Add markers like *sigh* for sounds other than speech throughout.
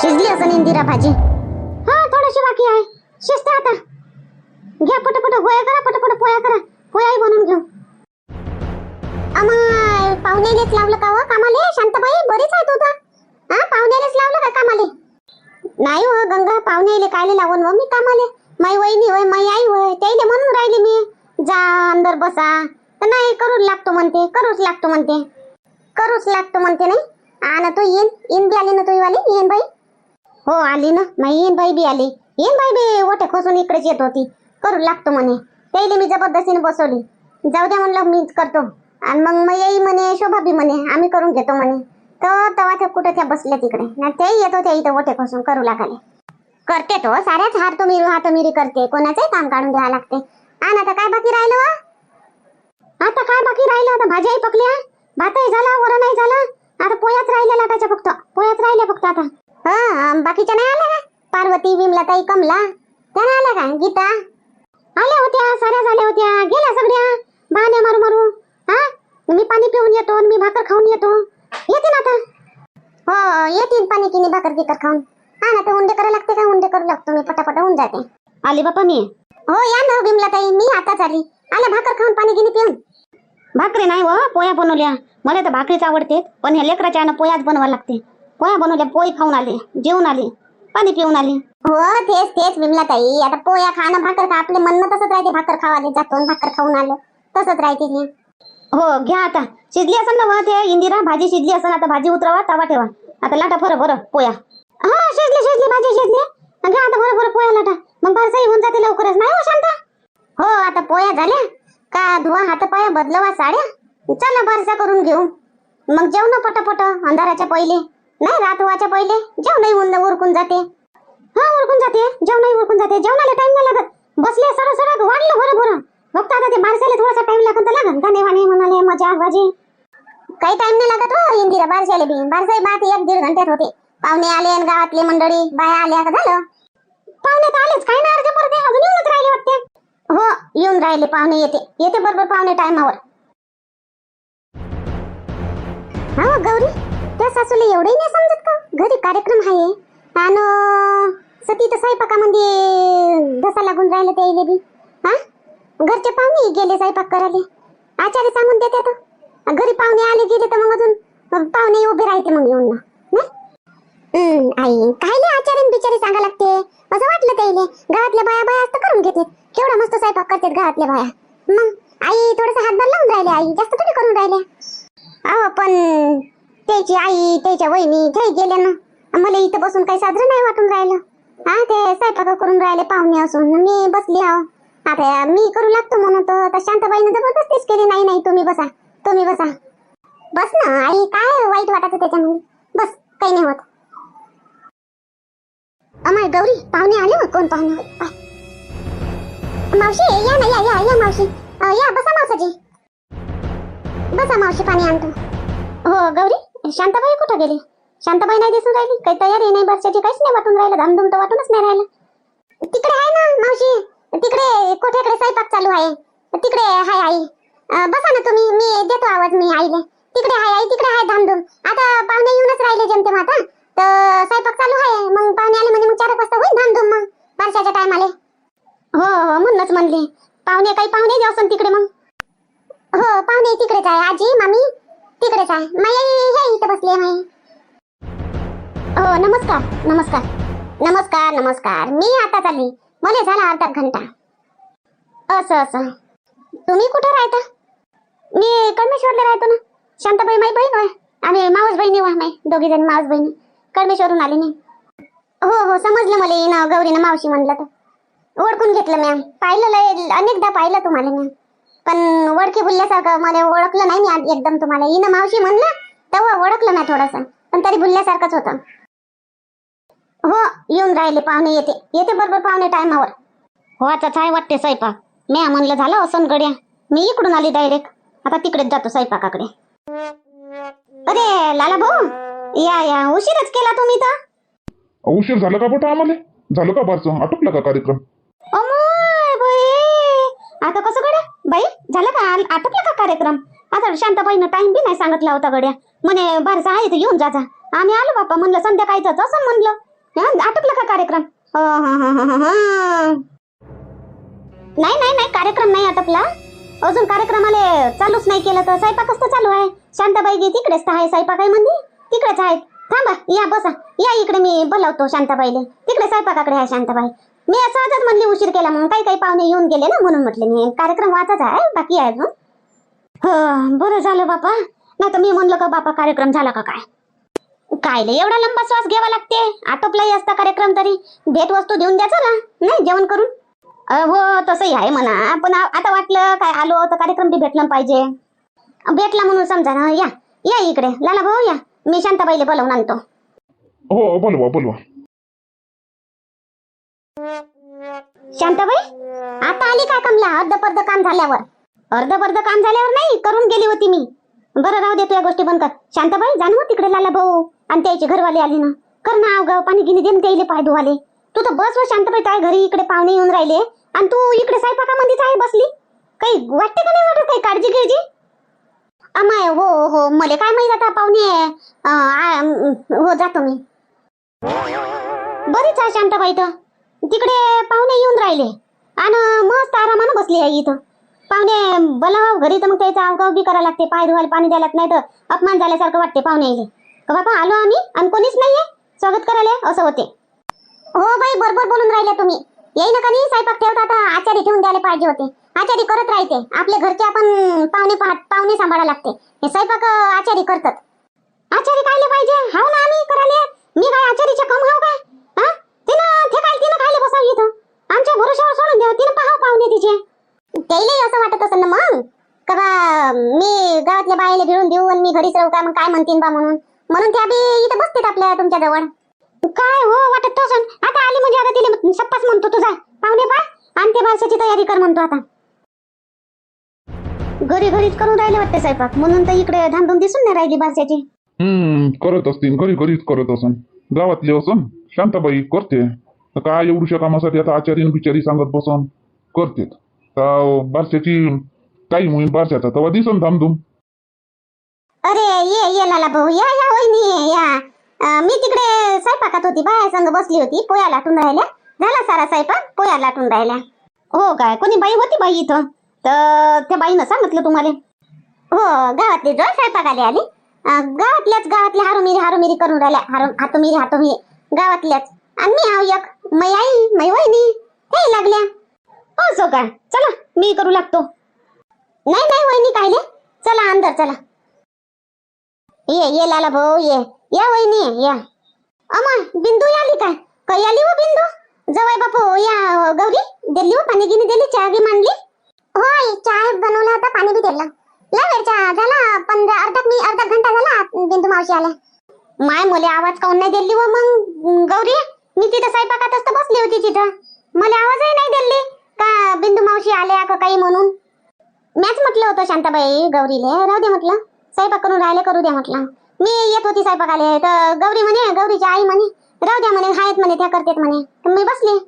शिजली असं इंदिरा भाजी. हा थोडीशी बाकी आहे. शिजते आता. घ्या पटपट गोया करा पटपट पोया करा. पोयाही बनवून घेऊ. अमाय पाहुण्यालेच लावलं का हो? कामाले? शांतबाई बरीच आहे तू तर. हा पाहुण्यालेच लावलं का कामाले? नाही हो गंगा पाहुण्याले कायले लावून व मी कामाले. माई वहिनी होय माई आई होय त्याईले म्हणून राहिली मी. जा अंदर बसा. तर नाही करूच लागतो म्हणते करूच लागतो म्हणते. करूच लागतो म्हणते नाही. आणि तू येईन. येईन बी आली ना तुझी वाली येईन बाई. हो आली ना? नाही येईन बाई बी आली. येईन बाई बी ओटे खोसून इकडेच येत होती. करू लागतो म्हणे. त्याईले मी जबरदस्तीने बसवली. जाऊ द्या म्हणलं मीच करतो. आणि मग मग येई म्हणे शोभा बी म्हणे. आम्ही करून घेतो म्हणे. तर तेव्हा त्या कुठे त्या बसल्या तिकडे. ना ते येतो त्या इथं ओटे खोसून करू लागले. करते तो साऱ्याच हार मिरी हात मिरी करते. कोणाचंही काम काढून घ्यावं लागते. आणि आता काय बाकी राहिलं वा? आता काय बाकी राहिलं? आता भाज्याही पकल्या. भातही झाला वरणही झाला. आता पोयाच राहिल्या लाटाच्या फक्त. पोयाच राहिल्या फक्त आता. हा बाकीच्या नाही आल्या का? पार्वती विमलाताई कमला? त्या नाही आल्या का? गीता? आल्या होत्या साऱ्या झाल्या होत्या. गेल्या सगळ्या. बहाण्या मारू मारू. हा? मी पाणी पिऊन येतो आणि मी भाकर खाऊन येतो. येते ना आता? हो येतील पाणी किनी भाकर बिकर खाऊन. हा ना तर उंडे करायला लागते का? उंडे करू लागतो मी पटापट होऊन जाते. आली बापा मी. हो या ना विमलाताई मी आताच आली. आल्या भाकर खाऊन पाणी गिनी पिऊन. भाकरी नाही व पोया बनवल्या. मला तर भाकरीच आवडते पण ह्या लेकराच्या पोयाच बनवा लागते. पोया बनवल्या? पोळी खाऊन आले जेवून आले पाणी पिऊन आले. हो तेच तेच विमला ताई आता पोया खाणं भाकर खा आपले म्हणणं तसंच राहते. भाकर खावाले जातो भाकर खाऊन आलो. तसंच राहते ते. हो घ्या आता. शिजली असेल ना व ते इंदिरा? भाजी शिजली असेल आता भाजी उतरवा तवा ठेवा. आता लाटा फरं बरं पोया हा शिजली शिजली भाजी शिजली. घ्या आता बरं बरं पोया लाटा. मग बारसाही होऊन जाते लवकरच. नाही हो शांता? हो आता पोया झाल्या. का धुवा हात पाया बदलवा साड्या. चला बारसा करून घेऊ. मग जेवण पटापट अंधाराच्या पहिले. नाही रात व्हायच्या पहिले. जेवणही उन उरकून जाते. हा उरकून जाते. जेवणही उरकून जाते. जेवणाला टाइम नाही लागत. बसले सर सरळ वाढलं बरं बरं फक्त आता ते बारसाला थोडासा टाइम लागत तर लागत गाणे वाणे म्हणाले मजा बाजी काही टाइम नाही लागत हो इंदिरा. बारशाले बी. बारशाही बात एक दीड घंट्यात होते. पाहुणे आले आणि गावातले मंडळी बाया आल्या. का झालं. पाहुणे तर आलेच. काय ना अर्ज परते अजून येऊनच राहिले वाटते. हो येऊन राहिले. पाहुणे येते. येते बरोबर पाहुणे टायमावर हा गौरी. आपल्या सासूला एवढंही नाही समजत का? घरी कार्यक्रम आहे. आणि सती तर स्वयंपाकामध्ये धसा लागून राहिलं त्या बी. हा? घरचे पाहुणे गेले स्वयंपाक करायला. आचार्य सांगून देते तर घरी पाहुणे आले गेले तर मग अजून पाहुणे उभे राहते मग येऊन. ना नाही? काय नाही आचार्य बिचारी सांगा लागते? असं वाटलं त्याइले गावातल्या बाया बाया असं करून घेते. केवढा मस्त स्वयंपाक करतात गावातल्या बाया. मग आई थोडस हातभार लावून राहिले आई. जास्त थोडी करून राहिले. अहो पण त्याची आई त्याच्या वहिनी ते गेल्या ना. मला इथं बसून काही साजरं नाही वाटून राहिलं. हा ते स्वयंपाक करून राहिले पाहुणे असून. मी बसली आहो. आता मी करू लागतो म्हणून आता शांताबाईनं जबरदस्तीच केली. नाही नाही तुम्ही बसा. तुम्ही बसा. बस ना आई. काय वाईट वाटायचं त्याच्यामध्ये? बस काही नाही होत. अमाय गौरी पाहुणे आले हो कोण पाहुणे? मावशी या ना या या या मावशी. या बसा मावसाजी. बसा मावशी पाणी आणतो. हो गौरी. शांताबाई कुठं गेली? शांताबाई नाही दिसून राहिली? काही तयारी नाही बसच्याची काहीच नाही वाटून राहिलं. धामधूम तर वाटूनच नाही राहिलं. तिकडे आहे ना मावशी? तिकडे कोठ्याकडे स्वयंपाक चालू आहे? तिकडे हाय आई. बसा ना तुम्ही. मी देतो आवाज मी आईले. तिकडे हाय आई तिकडे हाय धामधूम. आता पाहुणे येऊनच राहिले जमते आता. तर स्वयंपाक चालू आहे. मग पाहुणे आले म्हणजे मग चार वाजता होईल धामधूम मग. बारशाच्या टायमाले हो हो म्हणूनच म्हणले. पाहुणे काही पाहुणे जे असन तिकडे मग. हो पाहुणे तिकडेच आहे. आजी मामी तिकडेच आहे. माई इथं बसले आहे हो नमस्कार नमस्कार. नमस्कार नमस्कार. मी आता चालली. मला झाला अर्धा घंटा. असं असं तुम्ही कुठे राहता? मी कडमेश्वरला राहतो ना. शांताबाई माई बहीण होय. आम्ही मावस बहिणी होय माई. दोघी जण मावस बहिणी. कडमेश्वरून आले मी. हो हो समजलं मला. ना गौरीनं मावशी म्हणलं तर. ओळखून घेतलं मॅम. पाहिलं लय अनेकदा पाहिलं तुम्हाला मॅम. पण ओळखी बोलल्यासारखं मला ओळखलं नाही मी एकदम तुम्हाला. इन मावशी म्हणलं तेव्हा ओळखलं नाही थोडंसं पण तरी बुलल्यासारखंच होतं. हो येऊन राहिले पाहुणे येते. येते बरोबर पाहुणे टायमावर हो आता काय वाटते स्वयंपाक. मी म्हणलं झालं असं गड्या. मी इकडून आली डायरेक्ट आता तिकडेच जातो स्वयंपाकाकडे. अरे लाला भाऊ या या. उशीरच केला तुम्ही तर. उशीर झाला का बेटा आम्हाला? झालं का बारचं आटोपला का कार्यक्रम? अमोय बाई. आता कसं गड्या? बाई झालं का? आटोपला का कार्यक्रम? आता शांताबाईनं टाइम बी नाही सांगितला होता गड्या. म्हणे बारसा आहे तर येऊन जा आम्ही आलो बापा म्हणलं संध्याकाळीच असं म्हणलं. हं, आटोपला का कार्यक्रम? नाही नाही नाही कार्यक्रम नाही आटपला. अजून कार्यक्रमाले चालूच नाही केलं तर स्वयंपाकच तर चालू आहे. शांताबाई गी तिकडेच तर आहे स्वयंपाक आहे म्हणजे तिकडेच आहे थांबा या बसा. या इकडे मी बोलावतो शांताबाईले. तिकडे स्वयंपाकाकडे आहे शांताबाई. मी असं म्हणली उशीर केला म्हणून. काही काही पाहुणे येऊन गेले ना म्हणून म्हटले मी. कार्यक्रम वाचाच आहे बाकी आहे अजून. हो बरं झालं बापा नाही तर मी म्हणलं का बापा कार्यक्रम झाला का काय? कायले एवढा लंबा श्वास घ्यावा लागते? आटोपलाही असता कार्यक्रम तरी. भेट वस्तू देऊन द्या चला. नाही जेवण करून. हो तसंही आहे म्हणा. पण आता वाटलं काय आलो तर कार्यक्रम बी भेटला पाहिजे. भेटला म्हणून समजा ना या. या इकडे. लाला भाऊ या. मी शांताबाईले बोलवून आणतो. हो बोलवा बोलवा. शांताबाई आता आली काय कमला? अर्ध पर्ध काम झाल्यावर. अर्ध पर्ध काम झाल्यावर नाही करून गेली होती मी. बरं राहू दे या गोष्टी बंद कर. शांताबाई जाण तिकडे लाला भाऊ. आणि त्याचे घरवाले आले ना. कर ना अवगाव पाणी गिनी देऊन त्याईले पाय धुवाले. तू तर बस व शांताबाई काय घरी इकडे पाहुणे येऊन राहिले. आणि तू इकडे स्वयंपाकामध्येच आहे बसली. काही वाटते का नाही वाटत? काही काळजी घ्यायची? अमाय हो हो. मले काय माहीत आता पाहुणे? हो जातो मी. बरीच आहे शांताबाई तर तिकडे पाहुणे येऊन राहिले. आणि मस्त आरामानं बसली आहे इथं. पाहुणे बोलावा घरी तर मग त्याचा अवगाव बी करायला लागते पाय धुवायला पाणी द्यायला नाही तर अपमान झाल्यासारखं वाटते पाहुणे येईल का बाबा आलो आम्ही आणि कोणीच नाहीये. स्वागत करायला असं होते. हो बाई बरोबर बोलून राहिल्या तुम्ही. येई नका नाही स्वयंपाक ठेवता आता आचारी ठेवून द्यायला पाहिजे होते. आचारी करत राहते आपले घरचे आपण पाहुणे पाहत पाहुणे सांभाळा लागते. हे स्वयंपाक आचारी करतात. आचारी कायले पाहिजे. हो ना आम्ही करायला. मी काय आचारी कम हाव काय हा तिनं ते काय तिनं खायला बसाव इथं आमच्या भरोशावर सोडून द्या तिनं पाहाव पाहुणे तिचे त्याईलाही असं वाटत असेल ना मग का बा मी घरातल्या बायाला भिळून देऊ आणि मी घरीच राहू का? मग काय म्हणतीन बा म्हणून? म्हणून त्या बी इथं बसतेत आपल्या तुमच्या जवळ काय हो वाटत तो आता आली म्हणजे आता तिला सप्पाच म्हणतो तुझा. पाहुणे पा आणि ते भाषेची तयारी कर म्हणतो आता. घरी घरीच करून राहिले वाटते स्वयंपाक. म्हणून तर इकडे धामधूम दिसून नाही राहिली भाषेची हम्म करत असतील घरी घरीच करत असन. गावातली असन. शांताबाई करते. तर काय एवढूशा कामासाठी आता आचार्य बिचारी सांगत बसन? करते बारशाची काही मोहीम बारशाचा तेव्हा दिसन धामधूम. अरे ये ये लाला भाऊ या या वहिनी या अं, मी तिकडे स्वयंपाकात होती बाया संग बसली होती पोया लाटून राहिल्या. झाला सारा स्वयंपाक पोया लाटून राहिल्या. हो काय कोणी बाई होती बाई इथं? तर त्या बाईनं सांगितलं तुम्हाला. हो गावातली जो स्वयंपाकाला आली. अं, गावातल्याच गावातल्या हारुमिरी हारुमिरी करून राहिल्या. हारू हातोमिरी हातोमिरी. गावातल्याच. आणि मी आव एक मै आई मै वहिनी. हे लागल्या. असो काय? चला मी करू लागतो. नाही नाही वहिनी कायले. चला अंदर चला. ये ये लाला भाऊ ये. या वहिनी या. अमा बिंदू आली काय काय आली हो बिंदू? जवळ बापू या गौरी. दिली हो पाणी गिनी दिली चहा गी मांडली. होय चहा बनवला होता पाणी बी दिलं. लय वेळ चहा झाला पंधरा अर्धा मी अर्धा घंटा झाला बिंदू मावशी आल्या. माय मुले आवाज काऊन नाही दिली हो मग गौरी? मी तिथं स्वयंपाकातच तर बसली होती तिथं. मला आवाजही नाही दिली. का बिंदू मावशी आल्या का काही म्हणून? मॅच म्हटलं होतं शांताबाई गौरीले. राहू दे म्हटलं. स्वयंपाक करून राहिले करू द्या म्हटलं. मी येत होती स्वयंपाकाले तर गौरी म्हणे गौरीची आई म्हणे राहू द्या म्हणे हायत म्हणे त्या करतेत म्हणे. मी बसली.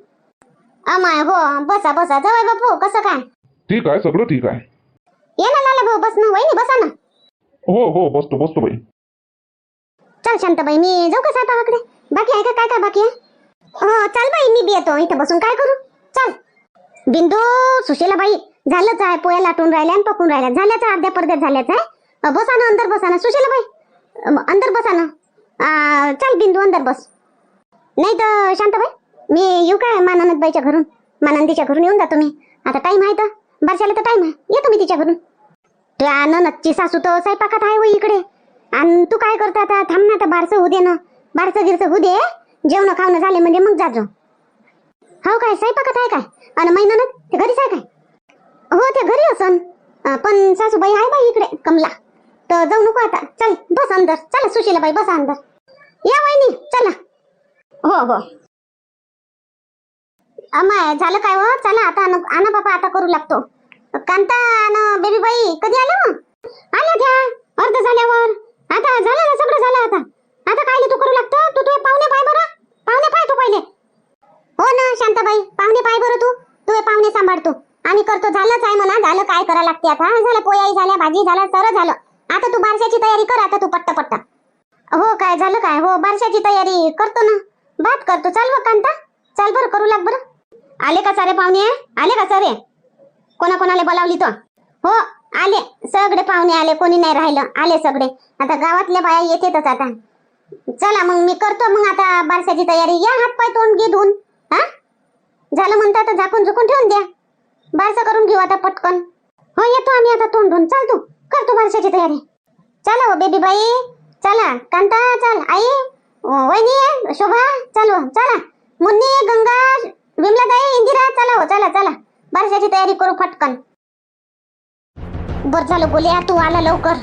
अमाय हो बसा बसा जवळ बापू कसं काय? ठीक आहे सगळं ठीक आहे. ये ना लाला भाऊ बस ना वहिनी बसा ना. हो हो बसतो बसतो बाई. चल शांताबाई मी जाऊ का स्वयंपाकाकडे? बाकी आहे का? काय काय बाकी आहे? हो चल बाई मी बी येतो इथं बसून काय करू? चल. बिंदू सुशीला बाई झालंच आहे पोया लाटून राहिल्या आणि पकून राहिल्या. झाल्याच अर्ध्या पडद्यात झाल्याच आहे. बसा ना अंदर बसा ना सुशीला बाई अंदर बसा ना चल बिंदू अंदर बस. नाही तर शांताबाई मी येऊ काय मानंद बाईच्या घरून? मानंदीच्या घरून येऊन जातो मी. आता टाइम आहे तर. बारशाला तर टाइम आहे. येतो मी तिच्या घरून. त्या ननदची सासू तर स्वयंपाकात आहे व इकडे. आणि तू काय करता आता? थांब ना आता बारसं होऊ दे ना. बारसं गिरसं होऊ दे. जेवण खावणं झाले म्हणजे मग जाजो हो काय स्वयंपाकात आहे काय? आणि महिना ते घरीच आहे काय? हो ते घरी असन. पण सासूबाई आहे बाई इकडे कमला. तर जाऊ नको आता. चल बस अंदर. चला सुशीला बाई बसा अंदर. या वहिनी चला. हो हो. अमाय झालं काय हो? चला आता आना बाबा आता करू लागतो. कांता आणि बेबी बाई कधी आल्या मग? आल्या त्या. अर्ध झाल्यावर. आता झालं ना सगळं झालं आता. आता काय तू करू लागतो? तू तुझे पाहुणे पाय बरं. पाहुणे पाय तू पहिले. हो ना शांताबाई. पाहुणे पाय बरं तू. तू पाहुणे सांभाळतो. आम्ही करतो झालंच आहे म्हणा. झालं काय करा लागते आता. झालं पोयाही झाल्या भाजी झालं सर झालं. आता तू बारशाची तयारी कर आता तू पट्टा पट्टा. हो काय झालं काय? हो बारशाची तयारी करतो ना. बात करतो. चाल बघ कांता. चाल बरं करू लाग बरं. आले का सारे पाहुणे? आले का सारे कोणाकोणाला बोलावली तो हो आले. सगळे पाहुणे आले कोणी नाही राहिलं. आले सगळे. आता गावातल्या बाया येतेतच आता. चला मग मी करतो मग आता बारशाची तयारी. या हात पाय तोंड घे धुवून. हा? झालं म्हणता आता झाकून झुकून ठेवून द्या. बारसा करून घेऊ आता पटकन. हो येतो आम्ही आता तोंड धुवून. चालतो तू कर तू बारशाची तयारी. चला हो बेबी बाई चला कांता चल. आई वहिनी शोभा चलो चला. मुन्नी गंगा विमलाताई इंदिरा चला हो चला चला. बारशाची तयारी करू फटकन. बर झालं बोलिया तू आला लवकर.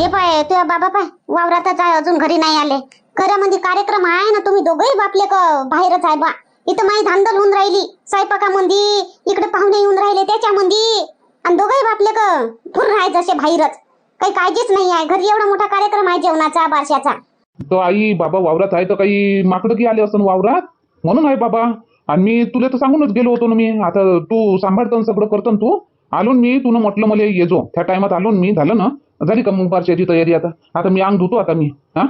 हे पाय तुझ्या बाबा पाय वावरातच आहे अजून घरी नाही आले. घरामध्ये म्हणजे कार्यक्रम आहे ना तुम्ही दोघही बापले क बाहेरच आहे बा. इथं माई धांदल होऊन राहिली. स्वयंपाकामध्ये इकडे पाहुणे येऊन राहिले त्याच्यामध्ये आणि दोघंही बापले क फुर आहे जसे बाहेरच. काही काळजीच नाही आहे. घरी एवढा मोठा कार्यक्रम आहे जेवणाचा बारशाचा. तर आई बाबा वावरात आहे तर काही माकडं की आले असं वावरात? म्हणून आहे बाबा. आणि मी तुला तर सांगूनच गेलो होतो ना मी. आता तू सांभाळतो सगळं करतो ना तू. आलो ना मी तुला म्हटलं मला ये जो. त्या टायमात आलो ना मी झालं ना? झाली का मग बारशाची तयारी आता? आता मी अंग धुतो आता मी. हा?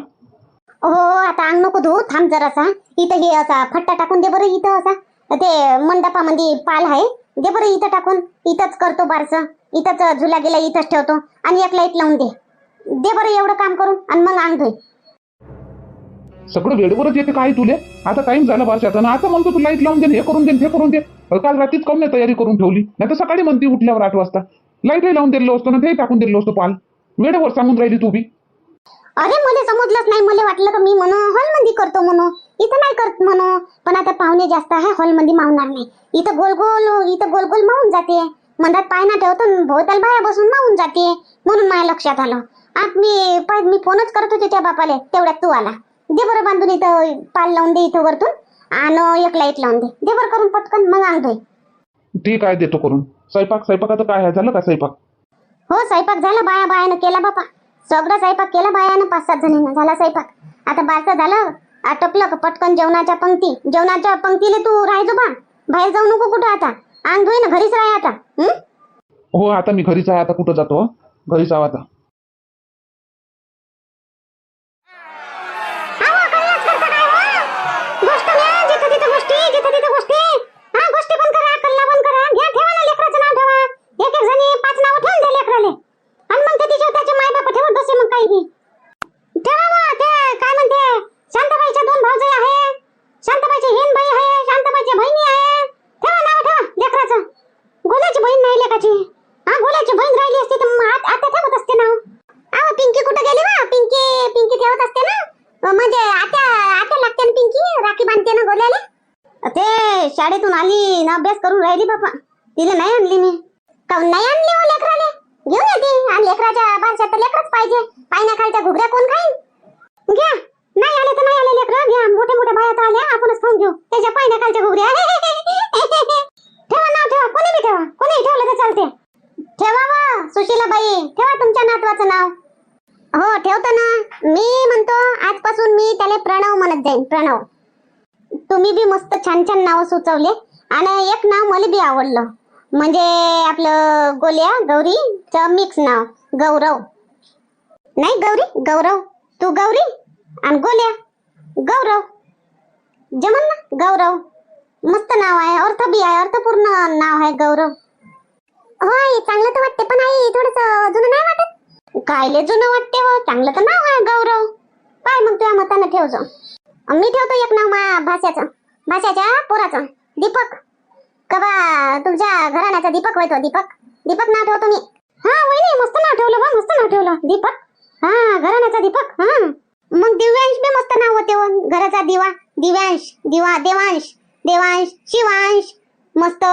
हो आता अंग नको धुवू. थांब जरासा. इथं हे असा फट्टा टाकून दे बरं इथं असा. ते मंडपामध्ये पाल आहे. दे बरं इथं टाकून. इथंच करतो बारस. इथंच झुला गेला इथंच ठेवतो. आणि एक लाइट लावून दे. दे बरं एवढं काम करून आणि मग अंग धुई. सगळं वेळेवरच येते काय तुले? आता टाइम झाला बारशाचा. ना आता म्हणतो तू लाइट लावून दे हे करून दे हे करून दे. काल रात्रीच नाही तयारी करून ठेवली. नाही तर सकाळी म्हणते उठल्यावर आठ वाजता. लाईटही लावून दिलं असतं ना ते टाकून दिलं असतं पाल. वेळेवर सांगून राहिली तू बी. अरे मला समजलंच नाही. मला वाटलं का मी म्हणू हॉलमध्ये करतो म्हणू इथं नाही करत म्हणू. पण आता पाहुणे जास्त आहे हॉलमध्ये मावणार नाही. इथं गोल गोल इथं गोल गोल मावून जाते. मंदात पाय ना ठेवतो. भोवताल बाया बसून मावून जाते. म्हणून माझ्या लक्षात आलं. आज मी पाय मी फोनच करत होते त्या बापाले. तेवढ्यात तू आला. दे बरं बांधून इथं पाल लावून दे इथं वरतून. आणि एक लाइट लावून दे. दे बरं करून पटकन मग धुई ठीक आहे देतो करून? स्वयंपाक स्वयंपाकाचं काय आहे? झालं का स्वयंपाक? हो स्वयंपाक झाला बाया बायानं केला बापा. सगळं स्वयंपाक केला बायानं पाच सात जणीनं. झाला स्वयंपाक. आता बारचं झालं. आटपलं का पटकन जेवणाच्या पंक्ती? जेवणाच्या पंक्तीले तू राहायचो बा बाहेर जाऊ नको कुठं आता. अंग धुई ना घरीच राह आता. हं? हो आता मी घरीच आहे. आता कुठं जातो घरीच आहो आता अहो, कल्लाच करता काय हो? गोष्ट न्या, जिथं तिथं गोष्टी जिथं तिथं गोष्टी हा गोष्टी पण करा कल्ला पण करा घ्या ठेवा ना लेकराचं नाव ठेवा एक एक जणी पाच नावं ठेवून द्या लेकराले आणि मग ते तिच्या त्याचे माय बाप ठेवत बसे मग काही बी ठेवा मग ते काय म्हणते शांताबाईच्या दोन भाऊजाई आहे शांताबाईची हेन बाई आहे शांताबाईच्या बहिणी आहे ठेवा नाव ठेवा लेकराचं गोल्याची बहीण नाही लेकाची हा गोल्याची बहीण राहिली असती तर मग आत- आता ठेवत असते नाव अहो पिंकी कुठं गेली बा पिंकी पिंकी ठेवत असते ना? म्हणजे आत्या आता लागते ना पिंकी? राखी बांधते ना गोल्याला? ते शाळेतून आली ना अभ्यास करून राहिली बापा. तिला नाही आणली मी. काऊन नाही आणली हो लेकराले? घेऊन येते आणि लेकराच्या भाषेत तर लेकरच पाहिजे. पाय खालच्या घुगऱ्या कोण खाईन? घ्या. नाही आले तर नाही आले लेकर. घ्या. मोठे मोठे बाया तर आल्या. आपणच खाऊन घेऊ. त्याच्या पाय खालच्या घुगऱ्या. *laughs* ठेवा नाव ठेवा. कोणी बी ठेवा. कोणी ठेवलं तर चालते. ठेवा वा सुशीलाबाई. ठेवा तुमच्या नातवाचं नाव. हो ठेवतो ना. मी म्हणतो आजपासून मी त्याला प्रणव म्हणत जाईन प्रणव. तुम्ही बी मस्त छान छान नाव सुचवले. आणि एक नाव मला बी आवडलं. म्हणजे आपलं गोल्या गौरीचं मिक्स नाव. गौरव. नाही गौरी गौरव. तू गौरी आणि गोल्या. गौरव. जमन ना? गौरव. मस्त नाव आहे अर्थ बी आहे अर्थपूर्ण नाव आहे गौरव. होय चांगलं तर वाटते पण आई थोडस जुनं नाही वाटत. कायले जुनं वाटते हो चांगलं तर नाव आहे गौरव. काय मग तुझ्या मतानं ठेव मी ठेवतो एक नाव मा भाषाचं भाषाच्या पोराचं. दीपक. कबा तुमच्या घराण्याचा दीपक होय दीपक? दीपक नाव ठेवतो मी. हा वहिनी मस्त नाव ठेवलं बा मस्त नाव ठेवलं. दीपक? हा घराण्याचा दीपक हा. मग दिव्यांश बी मस्त नाव होते हो घराचा दिवा. दिव्यांश दिवा देवांश. देवांश शिवांश. मस्त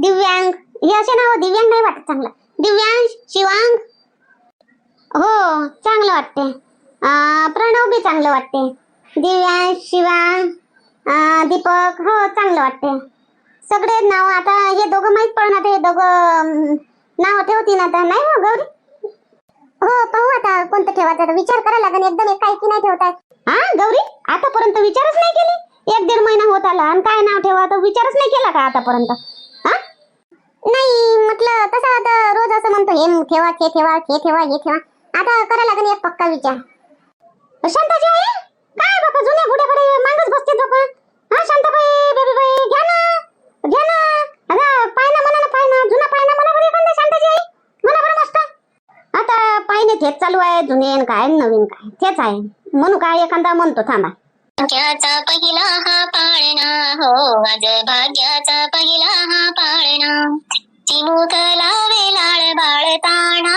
दिव्यांग. हे असे नाव दिव्यांग नाही वाटत चांगलं. दिव्यांश शिवांग हो चांगलं वाटते प्रणव बी चांगलं वाटते दिव्या शिवा दीपक हो चांगलं वाटते सगळे नाव आता हे दोघं माहीत पडणार हे दोघं नाव ठेवतील आता नाही हो गौरी? हो पाहू आता कोणतं ठेवायचं आता. विचार करायला लागेल एकदम एक की नाही ठेवताय. हा गौरी आतापर्यंत विचारच नाही केली? एक दीड महिना होत आला आणि काय नाव ठेवा तर विचारच नाही केला का आतापर्यंत? हा नाही म्हटलं तसं आता रोज असं म्हणतो हे ठेवा हे ठेवा हे ठेवा हे ठेवा. आता करा लागेल एक पक्का विचार. शांताजी काय बापा जुने बुढे कडे मागच बसते लोक हा शांताबाई बेबी बाई घ्या ना घ्या ना. अगं जुना बरं मस्त. आता पायने थेट चालू आहे जुने काय नवीन काय तेच आहे. म्हणू काय एखादा म्हणतो थांबा. भाग्याचा पहिला हा पाळणा हो आज भाग्याचा पहिला हा पाळणा. चिमुक लावे लाळ बाळ ताणा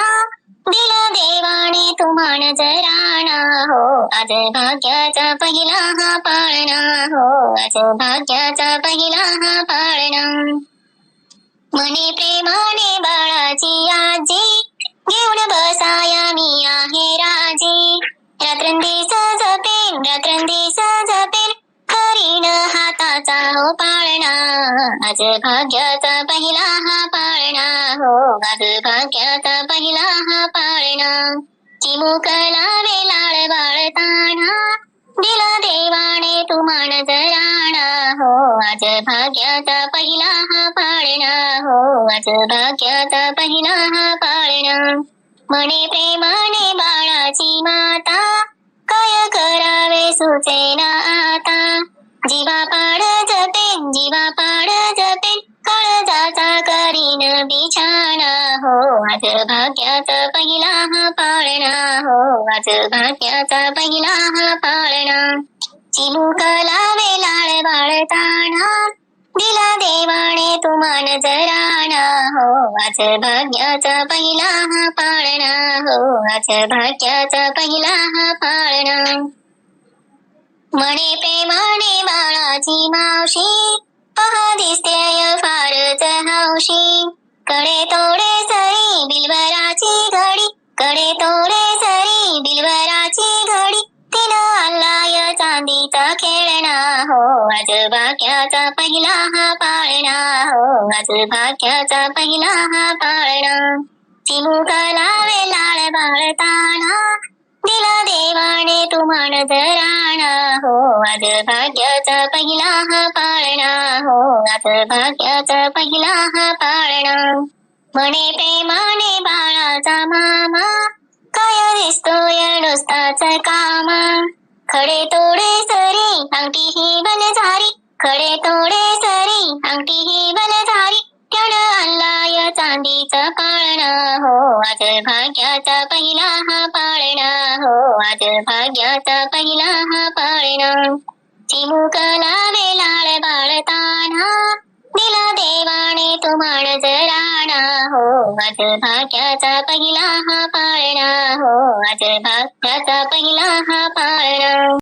दिला देवाने तुमान जराणा हो आज भाग्याचा पहिला हा पाळणा हो आज भाग्याचा पहिला हा पाळणा. मने प्रेमाने बाळाची आजी घेऊन बसाया मी आहे राजी. रात्रंदी सजपेल रात्रंदी सजपेल खरी आज भाग्याचा पहिला हा पाळणा. हो आज भाग्याचा पहिला हा पाळणा. चिमुक लावे लाळ बाळताना. दिला देवाने तुमान जराणा हो आज भाग्याचा पहिला हा पाळणा. हो आज भाग्याचा पहिला हा पाळणा. म्हणे प्रेमाने बाळाची माता. काय करावे सुचेना आता. जीवा पाड जपेन जीवा पाड जपेन काळजाचा करीन बिछाणा हो आज भाग्याचा पहिला हा पाळणा. हो आज भाग्याचा पहिला हा पाळणा. चिमुक लावे लाळ बाळताना दिला देवाने तुमान जराणा हो आज भाग्याचा पहिला हा पाळणा. हो आज भाग्याचा पहिला हा पाळणा. म्हणे प्रेमाने बाळाची मावशी पहा दिसते फारच हौशी. कडे तोडे सरी बिलवराची घडी. कडे तोडे सरी बिलवराची घडी. तिनं आलाय चांदीचा खेळणा हो आज भाग्याचा पहिला हा पाळणा हो आज भाग्याचा पहिला हा पाळणा. चिमुक लावे लाळ बाळताना दिला देवाने तुमान राणा. हो आज भाग्याचा पहिला हा पाळणा. हो आज भाग्याचा पहिला हा पाळणा. म्हणे प्रेमाने बाळाचा मामा काय दिसतोय नुसताच कामा? खडे तोडे सरी अंगठी ही बलझारी खडे तोडे सरी अंगठी ही बलझारी त्यानं आणलाय चांदीचा काळणा. हो आज भाग्याचा पहिला हा पाळणा. हो आज भाग्याचा पहिला हा पाळणा. चिमुक लावे लाळ बाळताना. दिला देवाने तुम्हाळ जराणा हो आज भाग्याचा पहिला हा पाळणा. हो आज भाग्याचा पहिला हा पाळणा.